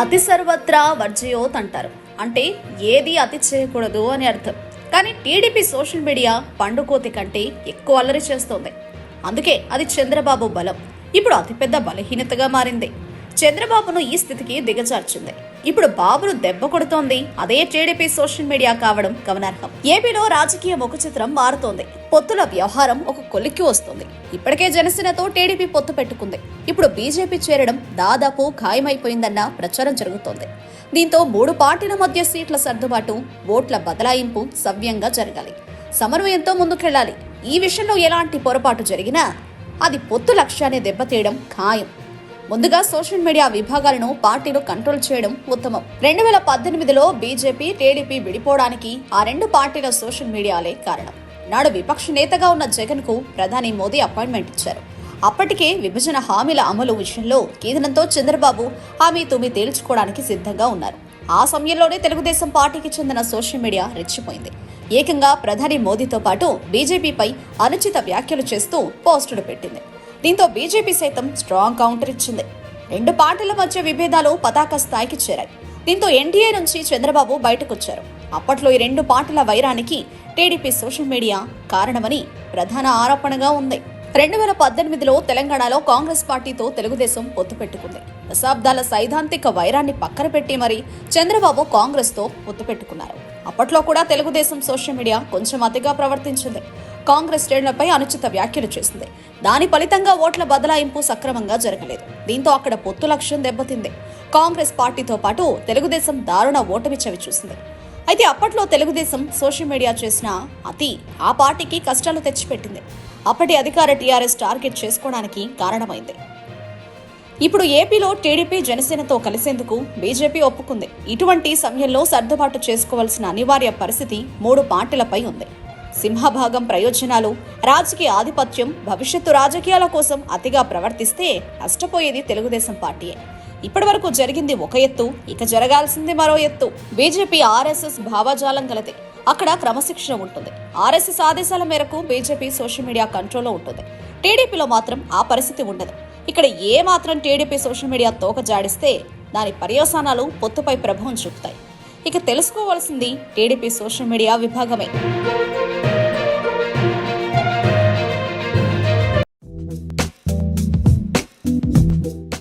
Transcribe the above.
అతి సర్వత్రా వర్జయోత్ అంటారు. అంటే ఏది అతి చేయకూడదు అని అర్థం. కానీ టీడీపీ సోషల్ మీడియా పండుకోతి కంటే ఎక్కువ అల్లరి చేస్తోంది. అందుకే అది చంద్రబాబు బలం. ఇప్పుడు అతిపెద్ద బలహీనతగా మారింది. చంద్రబాబును ఈ స్థితికి దిగజార్చింది. ఇప్పుడు బాబును దెబ్బ కొడుతోంది. అదే టీడీపీ సోషల్ మీడియా కావడం గమనార్హం. ఏపీలో రాజకీయ ముఖ చిత్రం మారుతోంది. పొత్తుల వ్యవహారం ఒక కొలిక్కి వస్తుంది. ఇప్పటికే జనసేనతో టీడీపీ పొత్తు పెట్టుకుంది. ఇప్పుడు బీజేపీ చేరడం దాదాపు ఖాయమైపోయిందన్న ప్రచారం జరుగుతోంది. దీంతో మూడు పార్టీల మధ్య సీట్ల సర్దుబాటు ఓట్ల బదలాయింపు సవ్యంగా జరగాలి. సమన్వయంతో ముందుకెళ్ళాలి. ఈ విషయంలో ఎలాంటి పొరపాటు జరిగినా అది పొత్తు లక్ష్యాన్ని దెబ్బతీయడం ఖాయం. ముందుగా సోషల్ మీడియా విభాగాలను పార్టీలు కంట్రోల్ చేయడం ఉత్తమం. రెండు వేల పద్దెనిమిదిలో బీజేపీ టీడీపీ విడిపోవడానికి ఆ రెండు పార్టీల సోషల్ మీడియాలే కారణం. నాడు విపక్ష నేతగా ఉన్న జగన్కు ప్రధాని మోదీ అపాయింట్మెంట్ ఇచ్చారు. అప్పటికే విభజన హామీల అమలు విషయంలో కేంద్రంతో చంద్రబాబు హామీ తుమి తేల్చుకోవడానికి సిద్ధంగా ఉన్నారు. ఆ సమయంలోనే తెలుగుదేశం పార్టీకి చెందిన సోషల్ మీడియా రెచ్చిపోయింది. ఏకంగా ప్రధాని మోదీతో పాటు బీజేపీపై అనుచిత వ్యాఖ్యలు చేస్తూ పోస్టులు పెట్టింది. దీంతో బీజేపీ సైతం స్ట్రాంగ్ కౌంటర్ ఇచ్చింది. రెండు పార్టీల మధ్య విభేదాలు పతాక స్థాయికి చేరాయి. దీంతో ఎన్డీఏ నుంచి చంద్రబాబు బయటకొచ్చారు. అప్పట్లో ఈ రెండు పార్టీల వైరానికి టీడీపీ సోషల్ మీడియా కారణమని ప్రధాన ఆరోపణగా ఉంది. రెండు వేల పద్దెనిమిదిలో తెలంగాణలో కాంగ్రెస్ పార్టీతో తెలుగుదేశం పొత్తు పెట్టుకుంది. దశాబ్దాల సైద్ధాంతిక వైరాన్ని పక్కన పెట్టి మరి చంద్రబాబు కాంగ్రెస్తో పొత్తు పెట్టుకున్నారు. అప్పట్లో కూడా తెలుగుదేశం సోషల్ మీడియా కొంచెం అతిగా ప్రవర్తించింది. కాంగ్రెస్ శ్రేణులపై అనుచిత వ్యాఖ్యలు చేసింది. దాని ఫలితంగా ఓట్ల బదలాయింపు సక్రమంగా జరగలేదు. దీంతో అక్కడ పొత్తు లక్ష్యం దెబ్బతింది. కాంగ్రెస్ పార్టీతో పాటు తెలుగుదేశం దారుణ ఓటమి చవి చూసింది. అయితే అప్పట్లో తెలుగుదేశం సోషల్ మీడియా చేసిన అతి ఆ పార్టీకి కష్టాలు తెచ్చిపెట్టింది. అప్పటి అధికార టీఆర్ఎస్ టార్గెట్ చేసుకోవడానికి కారణమైంది. ఇప్పుడు ఏపీలో టీడీపీ జనసేనతో కలిసేందుకు బీజేపీ ఒప్పుకుంది. ఇటువంటి సమయంలో సర్దుబాటు చేసుకోవాల్సిన అనివార్య పరిస్థితి మూడు పార్టీలపై ఉంది. సింహభాగం ప్రయోజనాలు రాజకీయ ఆధిపత్యం భవిష్యత్తు రాజకీయాల కోసం అతిగా ప్రవర్తిస్తే నష్టపోయేది తెలుగుదేశం పార్టీయే ఇప్పటివరకు జరిగింది ఒక ఎత్తు ఇక జరగాల్సింది మరో ఎత్తు. బీజేపీ ఆర్ఎస్ఎస్ భావజాలం గలదే. అక్కడ క్రమశిక్షణ ఉంటుంది. ఆర్ఎస్ఎస్ ఆదేశాల మేరకు బీజేపీ సోషల్ మీడియా కంట్రోల్లో ఉంటుంది. టీడీపీలో మాత్రం ఆ పరిస్థితి ఉండదు. ఇక్కడ ఏ మాత్రం టీడీపీ సోషల్ మీడియా తోక జాడిస్తే దాని పర్యవసానాలు పొత్తుపై ప్రభావం చూపుతాయి. ఇక తెలుసుకోవాల్సింది టీడీపీ సోషల్ మీడియా విభాగమే.